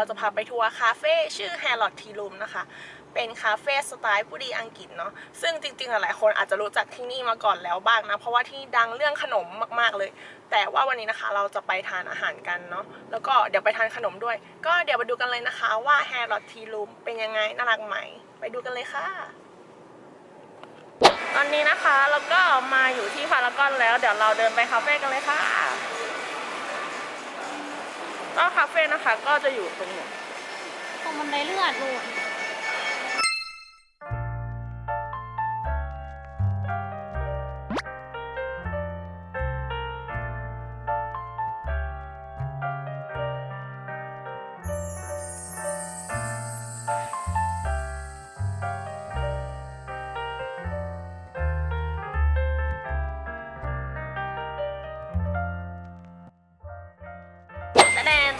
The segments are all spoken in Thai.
เราจะพาไปทัวร์คาเฟ่ชื่อ h a r r o t Tea Room นะคะ เป็นคาเฟ่สไตล์ผู้ดีอังกฤษเนาะ ซึ่งจริงๆ หลายคนอาจจะรู้จักที่นี่มาก่อนแล้วบ้างนะ เพราะว่าที่ดังเรื่องขนมมากๆเลย แต่ว่าวันนี้นะคะเราจะไปทานอาหารกันเนาะ แล้วก็เดี๋ยวไปทานขนมด้วย ก็เดี๋ยวไปดูกันเลยนะคะว่า h a r r o t Tea Room เป็นยังไงน่ารักไหม ไปดูกันเลยค่ะตอนนี้นะคะเราก็มาอยู่ที่พารากอนแล้ว เดี๋ยวเราเดินไปคาเฟ่กันเลยค่ะ ก็คาเฟ่นะคะ ก็จะอยู่ตรงนี้ตรงบันไดเลื่อนนู่น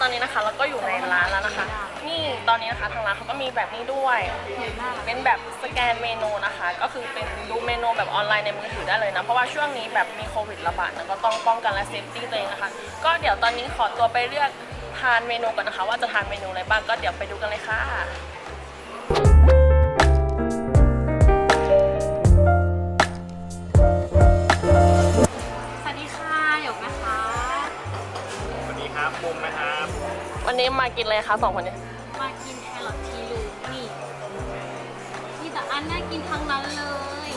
ตอนนี้นะคะเราก็อยู่ในร้านแล้วนะคะ นี่ตอนนี้นะคะทางร้านเขาก็มีแบบนี้ด้วย เป็นแบบสแกนเมนูนะคะ ก็คือเป็นดูเมนูแบบออนไลน์ในมือถือได้เลยนะ เพราะว่าช่วงนี้แบบมีโควิดระบาดนะก็ต้องป้องกันและเซฟตี้ตัวเองนะคะ ก็เดี๋ยวตอนนี้ขอตัวไปเลือกทานเมนูก่อนนะคะ ว่าจะทานเมนูอะไรบ้างก็เดี๋ยวไปดูกันเลยค่ะ กินอะไรคะสองคนนี้มากินแครอททีลูนี่มีแต่อันน่ากินทั้งนั้นเลย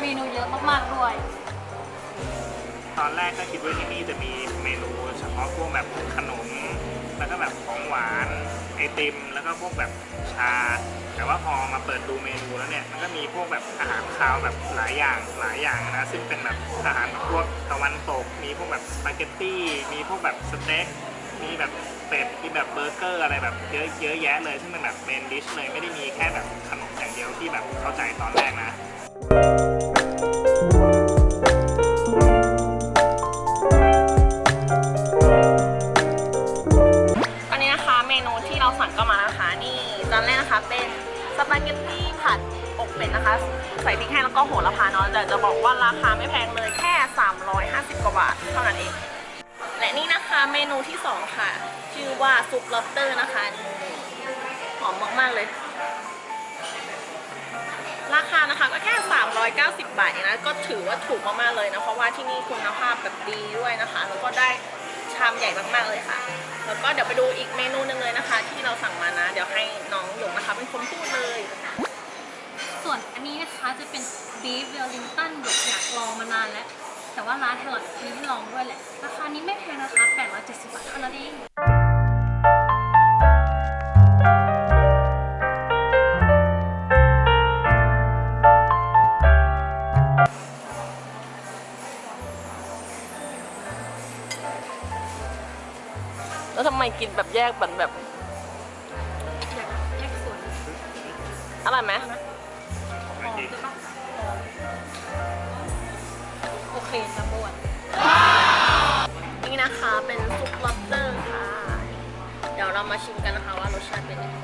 เมนูเยอะมากๆด้วย ตอนแรกก็คิดว่าที่นี่จะมีเมนูเฉพาะพวกแบบขนม แล้วก็แบบของหวานไอติม แล้วก็พวกแบบชา แต่ว่าพอมาเปิดดูเมนูแล้วเนี่ยมันก็มีพวกแบบอาหารคาวแบบหลายอย่างหลายอย่างนะซึ่งเป็นแบบอาหารแบบพวกตะวันตก มีพวกแบบสปาเกตตี้มีพวกแบบสเต็ก มีแบบเป็ดมีแบบเบอร์เกอร์อะไรแบบเยอะเยอะแยะเลยซึ่งเป็นแบบเมนดิชเลยไม่ได้มีแค่แบบขนมอย่างเดียวที่แบบเข้าใจตอนแรกนะตอนนี้นะคะเมนูที่เราสั่งก็มาแล้วนะคะนี่จานแรกนะคะเป็นสปาเกตตี้ผัดอกเป็ดนะคะ ใส่พริกแห้งแล้วก็โหระพาเนาะแต่จะบอกว่าราคาไม่แพงเลยแค่ 350 กว่าบาทเท่านั้นเอง เมนูที่2ค่ะ ชื่อว่าซุปล็อบสเตอร์นะคะ หอมมากๆเลย ราคานะคะก็แค่ 390 บาทเองนะ ก็ถือว่าถูกมากๆเลยนะ เพราะว่าที่นี่คุณภาพแบบดีด้วยนะคะ แล้วก็ได้ชามใหญ่มากๆเลยค่ะ แล้วก็เดี๋ยวไปดูอีกเมนูหนึ่งเลยนะคะ ที่เราสั่งมานะ เดี๋ยวให้น้องหยกนะคะ เป็นคนพูดเลย ส่วนอันนี้นะคะจะเป็นบีฟเวลลิงตันหยกอยากลองมานานแล้ว แต่ว่าร้านแครอทมีให้ลองด้วยแหละ ราคานี้ไม่แพงนะคะ 870 บาทเท่านั้นเองแล้วทำไมกินแบบแยกแบบแบบอยากแยกส่วนอร่อยไหมหอมใช่ปะโอเคจัมโบ้อะนี่นะคะเป็นซุปล็อบสเตอร์ค่ะ เดี๋ยวเรามาชิมกันนะคะว่ารสชาติเป็นยังไง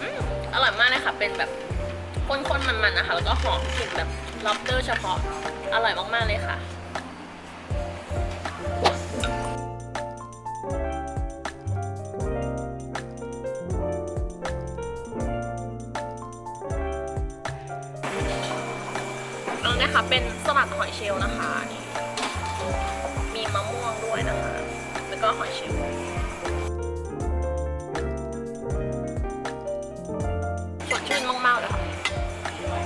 อืมอร่อยมากเลยค่ะ เป็นแบบข้นๆมันๆนะคะ แล้วก็หอมกลิ่นแบบล็อบสเตอร์เฉพาะ อร่อยมากๆเลยค่ะ เป็นสลัดหอยเชลล์นะคะนี่มีมะม่วงด้วยนะคะ แล้วก็หอยเชลล์สดชื่นมากๆเลยค่ะ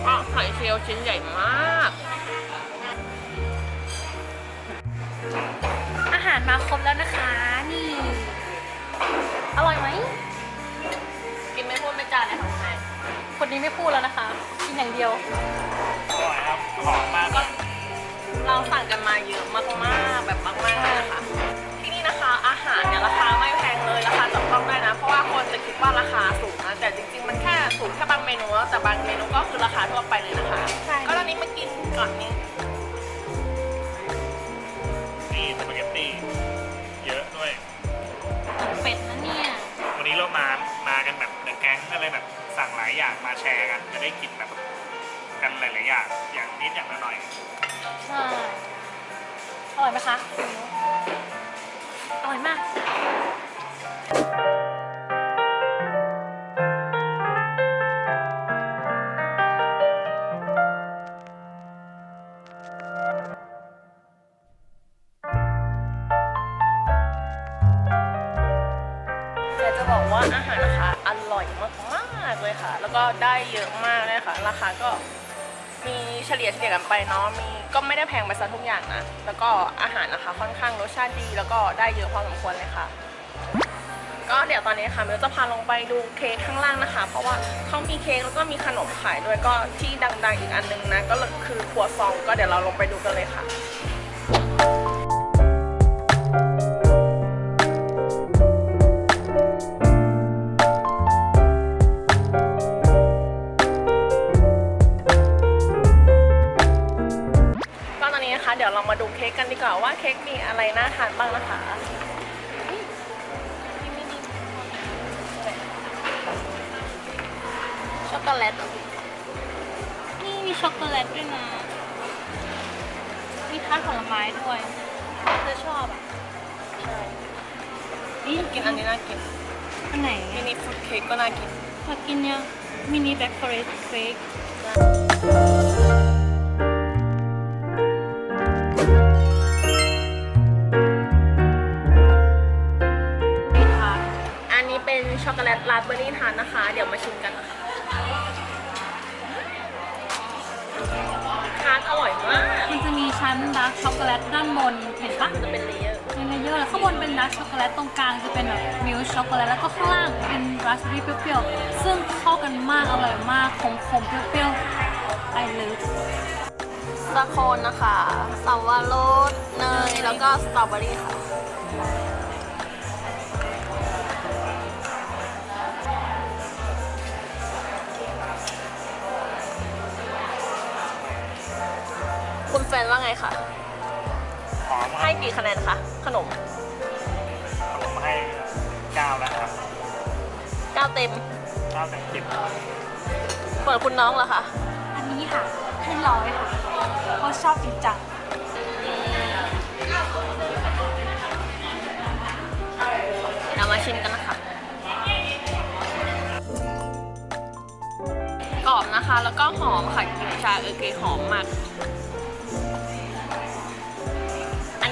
ก็หอยเชลล์ชิ้นใหญ่มาก อาหารมาครบแล้วนะคะ นี่ อร่อยไหม กินไม่พูดไม่จาเลยค่ะแม่คนนี้ไม่พูดแล้วนะคะ กินอย่างเดียวอร่อยครับ หอมมาก เราสั่งกันมาเยอะมากๆแบบมากๆเลยค่ะ อย่างอย่างนิดอย่างละหน่อย ใช่ร่อยไหมคะอร่อยมาก อยากจะบอกว่าอาหารนะคะอร่อยมากๆเลยค่ะ แล้วก็ได้เยอะมากเลยค่ะ ราคาก็ มีเฉลี่ยเฉลี่ยกันไปเนาะมีก็ไม่ได้แพงไปซะทุกอย่างนะ แล้วก็อาหารนะคะค่อนข้างรสชาติดี แล้วก็ได้เยอะพอสมควรเลยค่ะ ก็เดี๋ยวตอนนี้ค่ะเมลจะพาลงไปดูเค้กข้างล่างนะคะ เพราะว่าเขามีเค้กแล้วก็มีขนมขายด้วยก็ที่ดังๆอีกอันนึงนะก็คือครัวซองก็เดี๋ยวเราลงไปดูกันเลยค่ะ อะไรน่าทานบ้างนะคะช็อกโกแลตเหรอนี่มีช็อกโกแลตด้วยนะ มีทาร์ตผลไม้ด้วย เธอชอบอะ ใช่นี่กินอันนี้น่ากิน อันไหนมินิฟรุตเค้กก็น่ากินพอกินยังมินิแบล็คฟอเรสต์เค้ก เป็นช็อกโกแลตราสเบอร์รี่ทานนะคะ เดี๋ยวมาชิมกันนะคะทานอร่อยมาก มันจะมีชั้นดาร์กช็อกโกแลตด้านบนเห็นปะจะเป็นเลเยอร์ เป็นเลเยอร์ข้างบนเป็นดาร์กช็อกโกแลตตรงกลางจะเป็นแบบมิลค์ช็อกโกแลตแล้วก็ข้างล่างเป็นราสเบอร์รี่เปรี้ยวๆซึ่งเข้ากันมากอร่อยมากขมๆเปรี้ยวๆ I love สโคนนะคะสับวรสเนยแล้วก็สตรอเบอรี่ค่ะ แฟนว่าไงคะหอมให้กี่คะแนนคะขนม ผมให้เก้าแล้วครับ9 เต็มเก้าเต็มสิบเปิดคุณน้องเหรอคะอันนี้ค่ะให้ร้อยค่ะเพราะชอบจริงจังเรามาชิมกันนะคะกรอบนะคะ แล้วก็หอมค่ะกลิ่นชาเออร์เกย์หอมมาก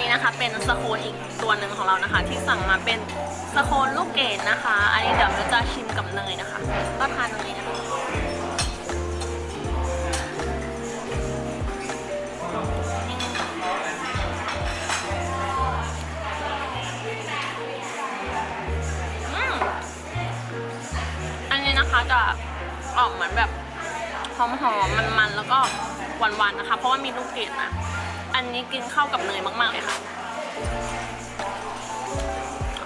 นี้นะคะเป็นสโคนอีกตัวหนึ่งของเรานะคะ ที่สั่งมาเป็นสโคนลูกเกดนะคะ อันนี้เดี๋ยวเราจะชิมกับเนยนะคะ ก็ทานตรงนี้นะคะอันนี้นะคะจะออกเหมือนแบบหอมๆมันๆ แล้วก็หวานๆนะคะ เพราะว่ามีลูกเกดนะ อันนี้กินเข้ากับเนยมากๆเลยค่ะ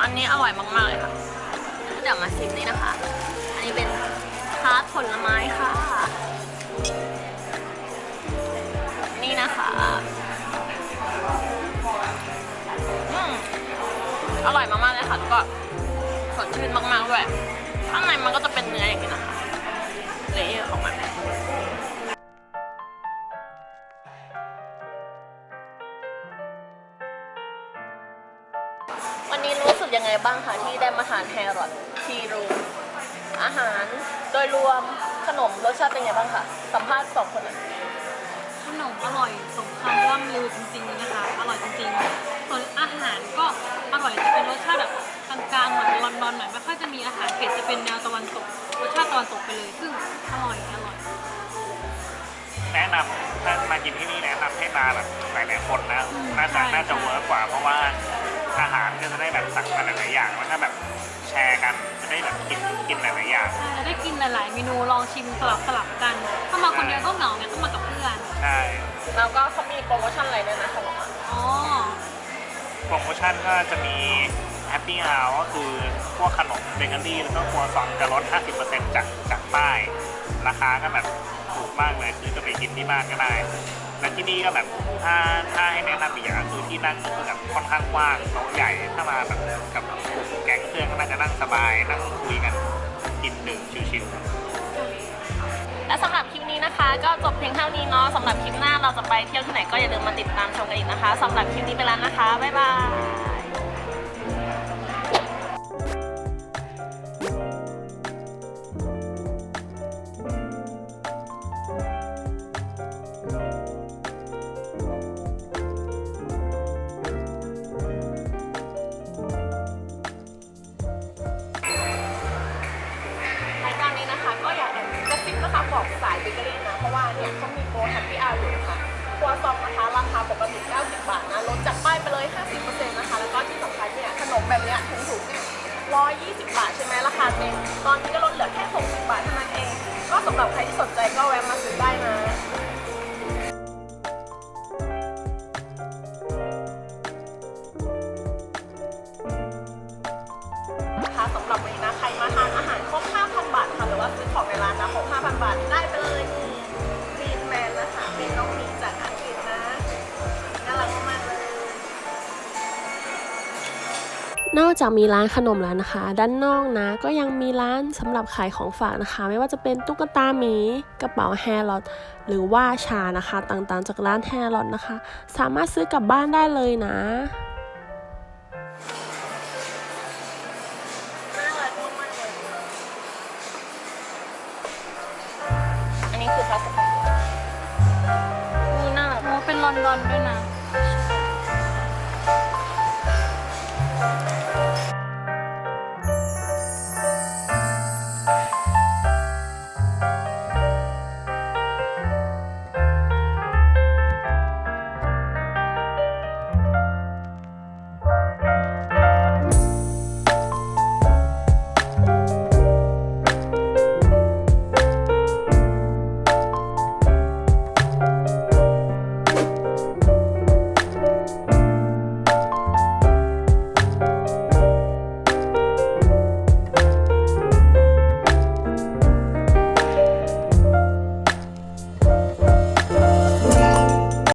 อันนี้อร่อยมากๆเลยค่ะ เดี๋ยวมาชิมนี่นะคะ อันนี้เป็นทาร์ตผลไม้ค่ะ นี่นะคะอร่อยมากๆเลยค่ะแล้วก็สดชื่นมากๆด้วย ข้างในมันก็จะเป็นเนื้ออย่างนี้นะคะเลเยอร์ของมัน ไงบ้างคะที่ได้มาทานแฮร์รอททีรูอาหารโดยรวมขนมรสชาติเป็นไงบ้างคะสัมภาษณ์สองคนหน่อยขนมอร่อยสมคำล่ำลือจริงๆนะคะ อร่อยจริงๆ ส่วนอาหารก็อร่อยจะเป็นรสชาติแบบกลางๆหน่อยลอนดอนๆหน่อยไม่ค่อยจะมีอาหารเผ็ดจะเป็นแนวตะวันตกรสชาติตะวันตกไปเลย ซึ่งอร่อยอร่อยแนะนำถ้ามากินที่นี่แนะนำให้มาแบบหลายๆคนนะอืมน่าจะใช่น่าจะเวิร์กกว่าเพราะว่าอาหาร ก็จะได้แบบสั่งมาหลายๆอย่างแล้วก็แบบแชร์กันจะได้แบบกินกินหลายๆอย่างใช่แล้วได้กินหลายๆเมนูลองชิมสลับสลับๆกัน ถ้ามาคนเดียวก็เหงาไงต้องมากับเพื่อน ใช่แล้วก็เขามีโปรโมชั่นอะไรด้วยนะขนมอะอ๋อ โปรโมชั่นก็จะมีแฮปปี้ฮาวก็คือพวกขนมเบเกอรี่แล้วก็ครัวซองจะลด 50%จากจากป้าย ราคาก็แบบถูกมากเลย คือจะไปกินที่บ้านก็ได้ แต่ที่นี่ก็แบบถ้าถ้าให้แนะนำอีกอย่างก็คือที่นั่งก็คือแบบค่อนข้างกว้างโต๊ะใหญ่ถ้ามาแบบกับแก๊งเพื่อนก็น่าจะนั่งสบายนั่งคุยกันกินดื่มชิวๆและสำหรับคลิปนี้นะคะ ก็จบเพียงเท่านี้เนาะสำหรับคลิปหน้าเราจะไปเที่ยวที่ไหนก็อย่าลืมมาติดตามชมกันอีกนะคะสำหรับคลิปนี้ไปแล้วนะคะบ๊ายบาย ตอนนี้ก็ลดเหลือแค่ 60 บาทเท่านั้นเอง ก็สำหรับใครที่สนใจก็แวะมาซื้อได้นะ นอกจากมีร้านขนมแล้วนะคะ ด้านนอกนะก็ยังมีร้านสำหรับขายของฝากนะคะ ไม่ว่าจะเป็นตุ๊กตาหมีกระเป๋าแฮร์รอทหรือว่าชานะคะ ต่างๆ จากร้านแฮร์รอทนะคะ สามารถซื้อกลับบ้านได้เลยนะน่ารักมากๆเลยอันนี้คือพลาสติกนี่น่ารักโอ้เป็นลอนดอนๆด้วยนะ